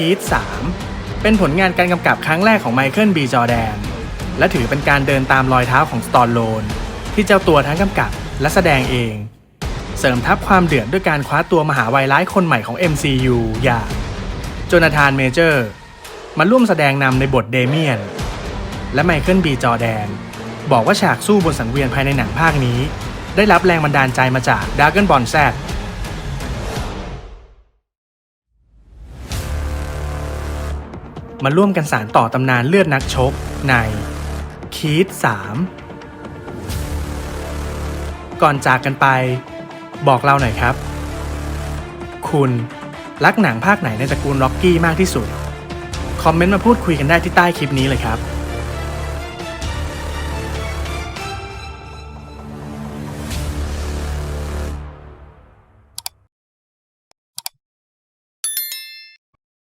คีด3เป็นผลงานการกำกับครั้งแรกของไมเคิลบีจอแดน และถือเป็นการเดินตามรอยเท้าของสตอลโลน ที่เจ้าตัวทั้งกำกับและแสดงเอง เสริมทับความเดือดด้วยการคว้าตัวมหาวัยร้ายคนใหม่ของ MCU อย่างโจนาธานเมเจอร์มาร่วมแสดงนำในบทเดเมียน และไมเคิลบีจอแดน บอกว่าฉากสู้บนสังเวียนภายในหนังภาคนี้ ได้รับแรงบันดาลใจมาจากด r a ก o n Ball Z มาร่วมกันสารต่อตำนานเลือดนักชกในคีด3ก่อนจากกันไป บอกเราหน่อยครับ คุณรักหนังภาคไหนในตระกูลล็อกกี้มากที่สุด คอมเมนต์มาพูดคุยกันได้ที่ใต้คลิปนี้เลยครับ